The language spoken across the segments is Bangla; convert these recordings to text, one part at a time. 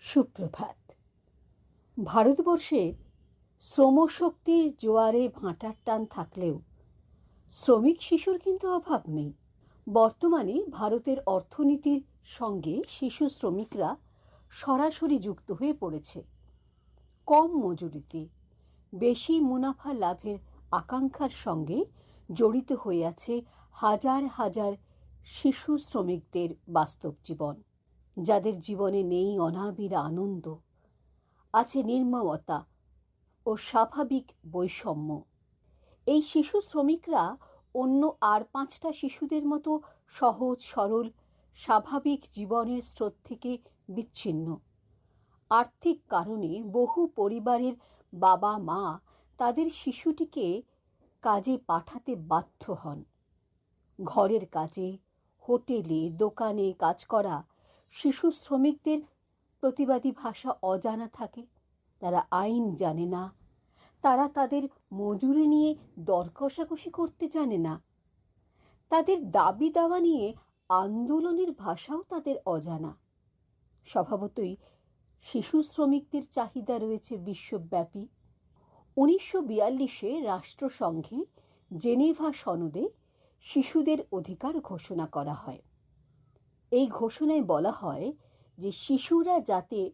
সুপ্রভাত। ভারতবর্ষে শ্রমশক্তির জোয়ারে ভাঁটার টান থাকলেও শ্রমিক শিশুর কিন্তু অভাব নেই। বর্তমানে ভারতের অর্থনীতির সঙ্গে শিশু শ্রমিকরা সরাসরি যুক্ত হয়ে পড়েছে। কম মজুরিতে, বেশি মুনাফা লাভের আকাঙ্ক্ষার সঙ্গে জড়িত হয়ে আছে হাজার হাজার শিশু শ্রমিকদের বাস্তব জীবন। যাদের জীবনে নেই অনাবির আনন্দ, আছে নির্মমতা ও স্বাভাবিক বৈষম্য। এই শিশু শ্রমিকরা অন্য আর পাঁচটা শিশুদের মতো সহজ, সরল, স্বাভাবিক জীবনের স্রোত থেকে বিচ্ছিন্ন। আর্থিক কারণে বহু পরিবারের বাবা মা তাদের শিশুটিকে কাজে পাঠাতে বাধ্য হন। ঘরের কাজে, হোটেলে, দোকানে কাজ করা শিশু শ্রমিকদের প্রতিবাদী ভাষা অজানা থাকে। তারা আইন জানে না। তারা তাদের মজুরি নিয়ে দর কষাকষি করতে জানে না। তাদের দাবি দাওয়া নিয়ে আন্দোলনের ভাষাও তাদের অজানা। স্বভাবতই শিশু শ্রমিকদের চাহিদা রয়েছে বিশ্বব্যাপী। উনিশশো বিয়াল্লিশে রাষ্ট্রসংঘে জেনেভা সনদে শিশুদের অধিকার ঘোষণা করা হয়। এই ঘোষণায় বলা হয় যে শিশুরা যাতে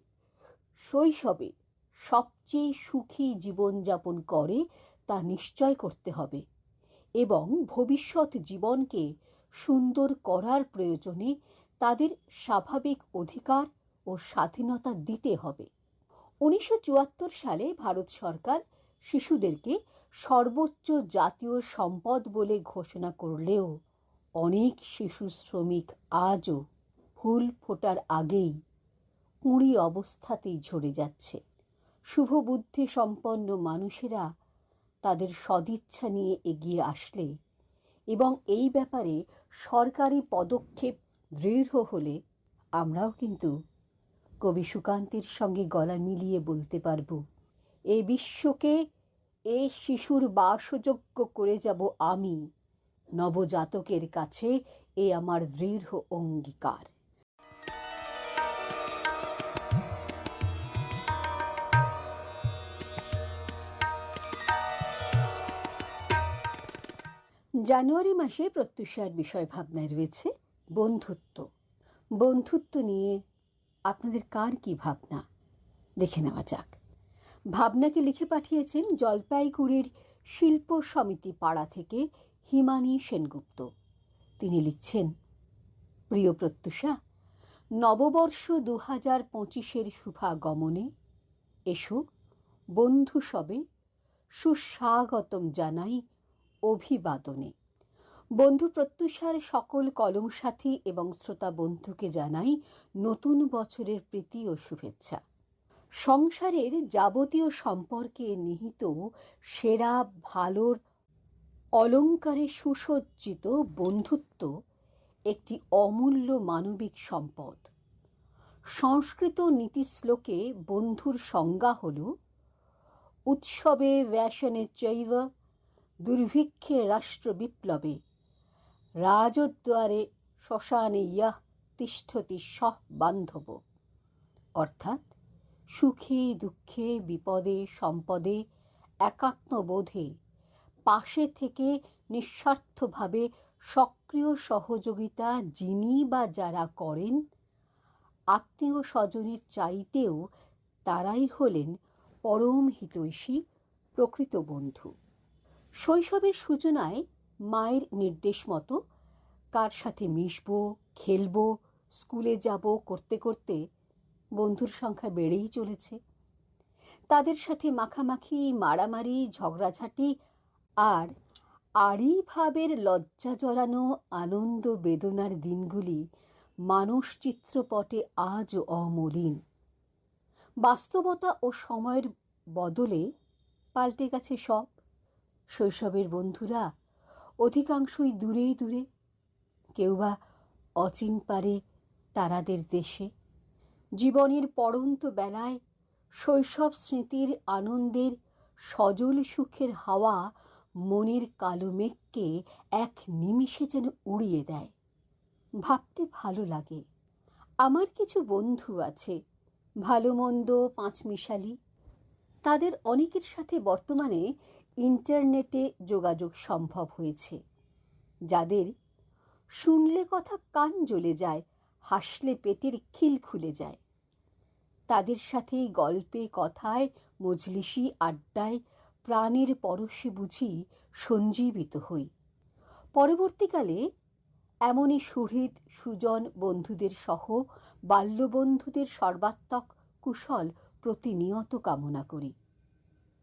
শৈশবে সবচেয়ে সুখী জীবনযাপন করে তা নিশ্চয় করতে হবে এবং ভবিষ্যৎ জীবনকে সুন্দর করার প্রয়োজনে তাদের স্বাভাবিক অধিকার ও স্বাধীনতা দিতে হবে। উনিশশো চুয়াত্তর সালে ভারত সরকার শিশুদেরকে সর্বোচ্চ জাতীয় সম্পদ বলে ঘোষণা করলেও অনেক শিশু শ্রমিক আজও ফুল ফোটার আগেই কুঁড়ি অবস্থাতেই ঝরে যাচ্ছে। শুভবুদ্ধি সম্পন্ন মানুষেরা তাদের সদিচ্ছা নিয়ে এগিয়ে আসলে এবং এই ব্যাপারে সরকারি পদক্ষেপ দৃঢ় হলে আমরাও কিন্তু কবি সুকান্তের সঙ্গে গলা মিলিয়ে বলতে পারব, এ বিশ্বকে এ শিশুর বাসযোগ্য করে যাব আমি। নবজাতকের কাছে এ আমার দৃঢ় অঙ্গীকার। জানুয়ারি মাসে প্রত্যুষার বিষয় ভাবনায় রয়েছে, বন্ধুত্ব। বন্ধুত্ব নিয়ে আপনাদের কার কি ভাবনা? দেখে নেওয়া যাক। ভাবনাকে লিখে পাঠিয়েছেন জলপাইগুড়ির শিল্প সমিতি পাড়া থেকে হিমানী সেনগুপ্ত। তিনি লিখছেন, প্রিয় প্রত্যুষা, নববর্ষ দু হাজার পঁচিশের শুভাগমনে এসো, বন্ধু সবে, সুস্বাগতম জানাই অভিবাদনে। বন্ধু প্রত্যুষার সকল কলম সাথী এবং শ্রোতা বন্ধুকে জানাই নতুন বছরের প্রীতি ও শুভেচ্ছা। সংসারের যাবতীয় সম্পর্কে নিহিত সেরা ভালোর অলঙ্কারে সুসজ্জিত বন্ধুত্ব একটি অমূল্য মানবিক সম্পদ। সংস্কৃত নীতিশ্লোকে বন্ধুর সংজ্ঞা হল, উৎসবে ব্যাসনে চৈব, দুর্ভিক্ষে রাষ্ট্র বিপ্লবে, রাজদ্বারে শ্মশানে ইয়াহ তিষ্ঠতি সহ বান্ধব। অর্থাৎ, সুখে দুঃখে বিপদে সম্পদে একাত্মবোধে পাশে থেকে নিঃস্বার্থভাবে সক্রিয় সহযোগিতা যিনি বা যারা করেন, আত্মীয় স্বজনের চাইতেও তারাই হলেন পরম হিতৈষী প্রকৃত বন্ধু। শৈশবের সূচনায় মায়ের নির্দেশ মতো কার সাথে মিশব, খেলব, স্কুলে যাব করতে করতে বন্ধুর সংখ্যা বেড়েই চলেছে। তাদের সাথে মাখামাখি, মারামারি, ঝগড়াঝাটি আর আড়ি ভাবের লজ্জা জড়ানো আনন্দ বেদনার দিনগুলি মানুষ চিত্রপটে আজও অমলিন। বাস্তবতা ও সময়ের বদলে পাল্টে গেছে সব। শৈশবের বন্ধুরা অধিকাংশই দূরেই দূরে কেউ বা অচিন পারে তারাদের দেশে। জীবনের পড়ন্ত বেলায় শৈশব স্মৃতির আনন্দের সজল সুখের হাওয়া মনের কালো মেঘকে এক নিমিষে যেন উড়িয়ে দেয়। ভাবতে ভালো লাগে। আমার কিছু বন্ধু আছে, ভালো মন্দ, পাঁচমিশালি। তাদের অনেকের সাথে বর্তমানে ইন্টারনেটে যোগাযোগ সম্ভব হয়েছে। যাদের শুনলে কথা কান জ্বলে যায়, হাসলে পেটের খিল খুলে যায়। তাদের সাথেই গল্পে, কথায় মজলিশি আড্ডায় প্রাণের পরশে বুঝি সঞ্জীবিত হই। পরবর্তীকালে এমনই সুহৃদ সুজন বন্ধুদের সহ বাল্যবন্ধুদের সর্বাত্মক কুশল প্রতিনিয়ত কামনা করি।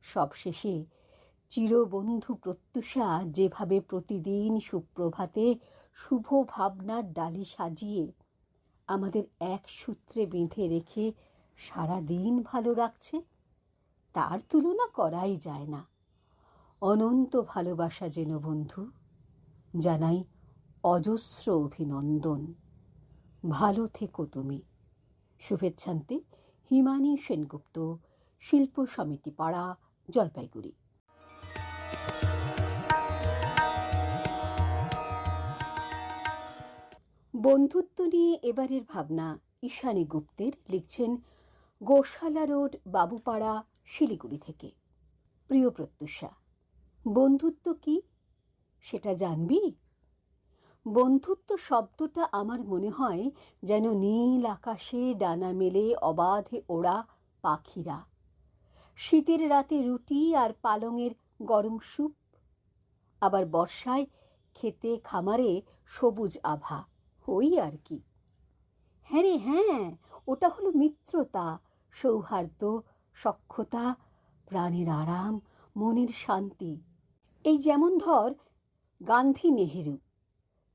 সবশেষে চিরবন্ধু প্রত্যুষা যেভাবে প্রতিদিন সুপ্রভাতে শুভ ভাবনার ডালি সাজিয়ে আমাদের এক সূত্রে বেঁধে রেখে সারা দিন ভালো রাখছে। তার তুলনা করাই যায় না। অনন্ত ভালোবাসা যেন বন্ধু, জানাই অজস্র অভিনন্দন। ভালো থেকো তুমি। শুভেচ্ছান্তে হিমানী সেনগুপ্ত, শিল্প সমিতি পাড়া, জলপাইগুড়ি। বন্ধুত্ব নিয়ে এবারের ভাবনা ঈশানী গুপ্তের, লিখছেন, গোশালা রোড, বাবুপাড়া শিলিগুড়ি থেকে। প্রিয় প্রত্যুষা, বন্ধুত্ব কি? সেটা জানবি? বন্ধুত্ব শব্দটা আমার মনে হয় যেন নীল আকাশে ডানা মেলে অবাধে ওড়া পাখিরা। শীতের রাতে রুটি আর পালংয়ের গরম স্যুপ, আবার বর্ষায় খেতে খামারে সবুজ আভা ওই আর কি। হ্যাঁ রে হ্যাঁ ওটা হলো মিত্রতা, সৌহার্দ্য সক্ষতা, প্রাণের আরাম, মনের শান্তি। এই যেমন ধর, গান্ধী নেহেরু,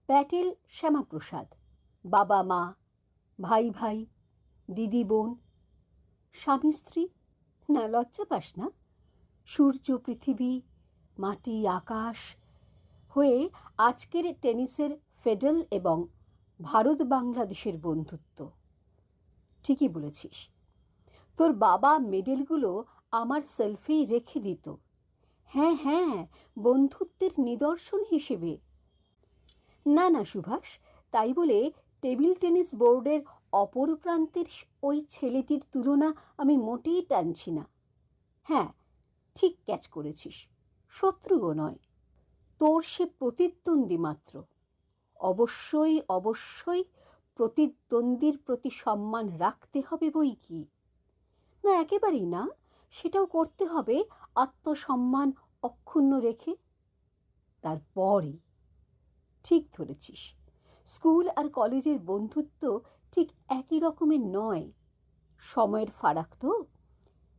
প্যাটেল শ্যামাপ্রসাদ, বাবা মা, ভাই ভাই, দিদি বোন, স্বামী স্ত্রী। না, লজ্জা পাস না। সূর্য, পৃথিবী, মাটি, আকাশ হয়ে আজকের টেনিসের ফেডেল এবং ভারত বাংলাদেশের বন্ধুত্ব। ঠিকই বলেছিস। তোর বাবা মেডেলগুলো আমার সেলফি রেখে দিত। হ্যাঁ হ্যাঁ বন্ধুত্বের নিদর্শন হিসেবে। না না, সুভাষ, তাই বলে টেবিল টেনিস বোর্ডের অপর প্রান্তের ওই ছেলেটির তুলনা আমি মোটেই টানছি না। হ্যাঁ ঠিক ক্যাচ করেছিস, শত্রুও নয়, তোর সে প্রতিদ্বন্দ্বী মাত্র। অবশ্যই অবশ্যই প্রতিদ্বন্দ্বীর প্রতি সম্মান রাখতে হবে বই কি? না, একেবারেই না। সেটাও করতে হবে আত্মসম্মান অক্ষুণ্ণ রেখে। তারপরই। ঠিক ধরেছিস। স্কুল আর কলেজের বন্ধুত্ব ঠিক একই রকমের নয়। সময়ের ফারাক তো।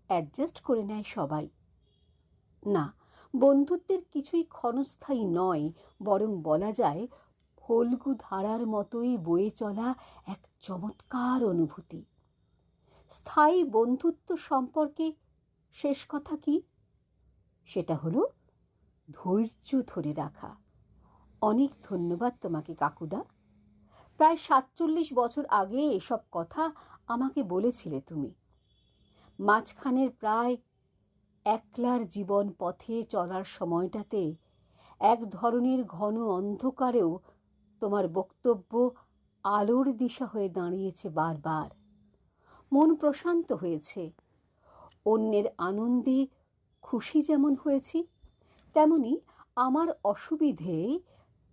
অ্যাডজাস্ট করে নেয় সবাই। না, বন্ধুত্বের কিছুই ক্ষণস্থায়ী নয়, বরং বলা যায় ফল্গু ধারার মতোই বয়ে চলা এক চমৎকার অনুভূতি। স্থায়ী বন্ধুত্ব সম্পর্কে শেষ কথা কি? সেটা হলো, ধৈর্য ধরে রাখা। অনেক ধন্যবাদ তোমাকে, কাকুদা। প্রায় সাতচল্লিশ বছর আগে এসব কথা আমাকে বলেছিলে তুমি। মাঝখানের প্রায় একলার জীবন পথে চলার সময়টাতে এক ধরনের ঘন অন্ধকারেও তোমার বক্তব্য আলোর দিশা হয়ে দাঁড়িয়েছে বারবার। মন প্রশান্ত হয়েছে। অন্যের আনন্দে খুশি যেমন হয়েছি, তেমনি আমার অসুবিধে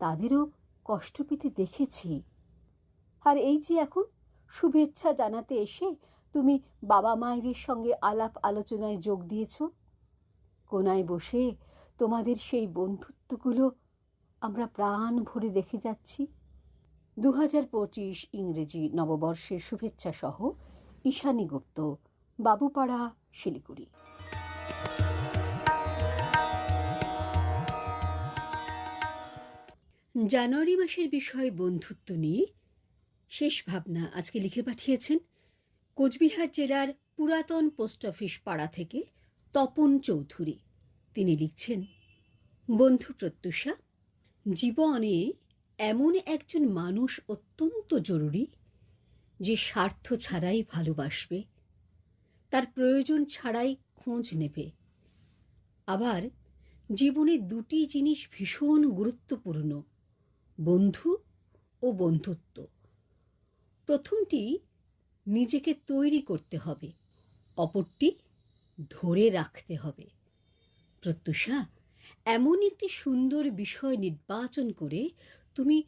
তাদেরও কষ্ট পেতে দেখেছি। আর এই যে এখন শুভেচ্ছা জানাতে এসে তুমি বাবা মায়ের সঙ্গে আলাপ আলোচনায় যোগ দিয়েছ, কোনায় বসে তোমাদের সেই বন্ধুত্বগুলো আমরা প্রাণ ভরে দেখে যাচ্ছি। দু হাজার পঁচিশ ইংরেজি নববর্ষের শুভেচ্ছা সহ ঈশানী গুপ্ত বাবুপাড়া, শিলিগুড়ি। জানুয়ারি মাসের বিষয়ে বন্ধুত্ব নিয়ে শেষ ভাবনা আজকে লিখে পাঠিয়েছেন কোচবিহার জেলার পুরাতন পোস্ট অফিস পাড়া থেকে তপন চৌধুরী। তিনি লিখছেন, বন্ধু প্রত্যুষা, জীবনে এমন একজন মানুষ অত্যন্ত জরুরি যে স্বার্থ ছাড়াই ভালোবাসবে, তার প্রয়োজন ছাড়াই খোঁজ নেবে। আবার জীবনে দুটি জিনিস ভীষণ গুরুত্বপূর্ণ, বন্ধু ও বন্ধুত্ব। প্রথমটি, নিজেকে তৈরি করতে হবে, অপরটি, ধরে রাখতে হবে। প্রত্যুষা, এমন একটি সুন্দর বিষয় নির্বাচন করে তুমি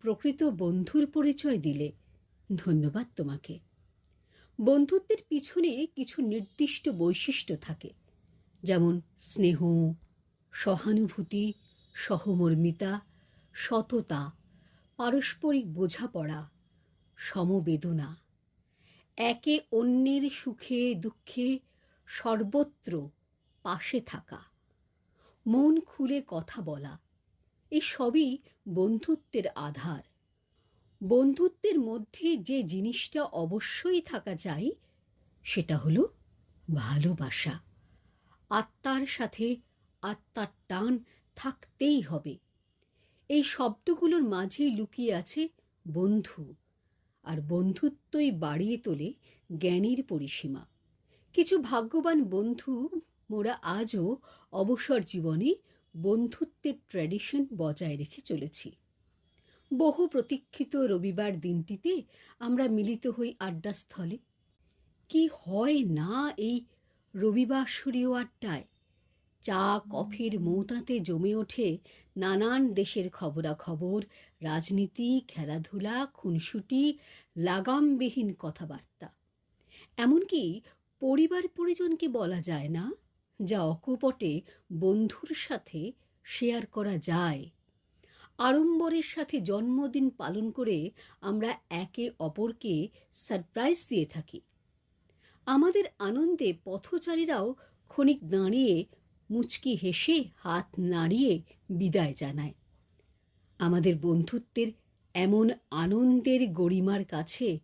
প্রকৃত বন্ধুর পরিচয় দিলে ধন্যবাদ তোমাকে। বন্ধুত্বের পিছনে কিছু নির্দিষ্ট বৈশিষ্ট্য থাকে, যেমন স্নেহ, সহানুভূতি, সহমর্মিতা, সততা, পারস্পরিক বোঝাপড়া, সমবেদনা। একে অন্যের সুখে, দুঃখে সর্বত্র পাশে থাকা, মন খুলে কথা বলা এই সবই বন্ধুত্বের আধার। বন্ধুত্বের মধ্যে যে জিনিসটা অবশ্যই থাকা চাই, সেটা হলো ভালোবাসা। আত্মার সাথে আত্মার টান থাকতেই হবে। এই শব্দগুলোর মাঝেই লুকিয়ে আছে বন্ধু। আর বন্ধুত্বই বাড়িয়ে তোলে জ্ঞানের পরিসীমা। কিছু ভাগ্যবান বন্ধু মোরা আজও অবসর জীবনে বন্ধুত্বের ট্র্যাডিশন বজায় রেখে চলেছি। বহু প্রতীক্ষিত রবিবার দিনটিতে আমরা মিলিত হই আড্ডাস্থলে কি হয় না এই রবিবাসরীয় আড্ডায়? চা, কফির মৌতাতে জমে ওঠে নানান দেশের খবরাখবর, রাজনীতি, খেলাধুলা, খুনসুটি, লাগামবিহীন কথাবার্তা। এমনকি পরিবার পরিজনকে বলা যায় না যা অকপটে বন্ধুর সাথে শেয়ার করা যায়। আড়ম্বরের সাথে জন্মদিন পালন করে আমরা একে অপরকে সারপ্রাইজ দিয়ে থাকি। আমাদের আনন্দে পথচারীরাও ক্ষণিক দাঁড়িয়ে মুচকি হেসে হাত নাড়িয়ে বিদায় জানায়। আমাদের বন্ধুত্বের এমন আনন্দের গরিমার কাছে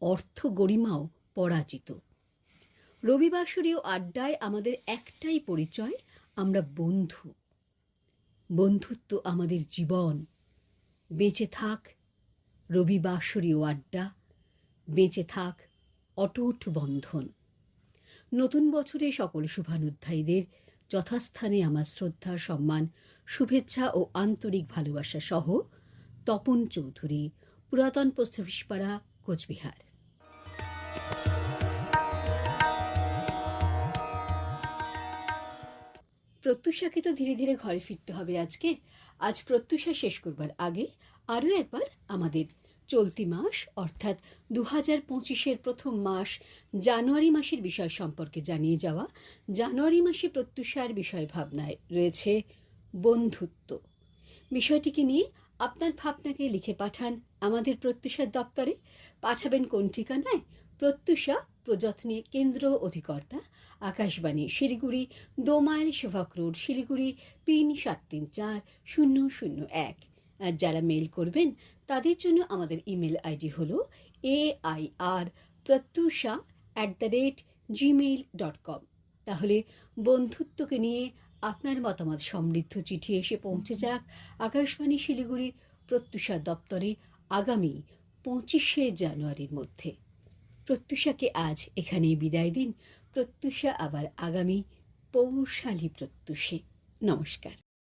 অর্থ গরিমাও পরাজিত। রবিবাসরীয় আড্ডায় আমাদের একটাই পরিচয়, আমরা বন্ধু। বন্ধুত্ব আমাদের জীবন। বেঁচে থাক রবিবাসরীয় আড্ডা। বেঁচে থাক অটুট বন্ধন। নতুন বছরে সকল শুভানুধ্যায়ীদের যথাস্থানে আমার শ্রদ্ধা সম্মান, শুভেচ্ছা ও আন্তরিক ভালোবাসা সহ তপন চৌধুরী, পুরাতন পোস্ট অফিস পাড়া, কোচবিহার। প্রত্যুষাকে তো ধীরে ধীরে ঘরে ফিরতে হবে আজকে। আজ প্রত্যুষা শেষ করবার আগে আরও একবার আমাদের। চলতি মাস, অর্থাৎ দু হাজার পঁচিশের প্রথম মাস, জানুয়ারি মাসের বিষয় সম্পর্কে জানিয়ে যাওয়া। জানুয়ারি মাসে প্রত্যুষার বিষয় ভাবনায় রয়েছে বন্ধুত্ব। বিষয়টিকে নিয়ে আপনার ভাবনাকে লিখে পাঠান আমাদের প্রত্যুষার দপ্তরে। পাঠাবেন কোন ঠিকানায়? প্রত্যুষা প্রযত্নে কেন্দ্র অধিকর্তা, আকাশবাণী শিলিগুড়ি, দোমাইল সেভক রোড শিলিগুড়ি, পিন সাত তিন চার শূন্য শূন্য এক। আর যারা মেল করবেন, তাদের জন্য আমাদের ইমেল আইডি হল A I R Pratyusha at the rate Gmail dot com তাহলে বন্ধুত্বকে নিয়ে আপনার মতামত সমৃদ্ধ চিঠি এসে পৌঁছে যাক আকাশবাণী শিলিগুড়ির প্রত্যুষা দপ্তরে আগামী পঁচিশে জানুয়ারির মধ্যে। প্রত্যুষাকে আজ এখানেই বিদায় দিন। প্রত্যুষা আবার আগামী পৌষালী প্রত্যুষে। নমস্কার।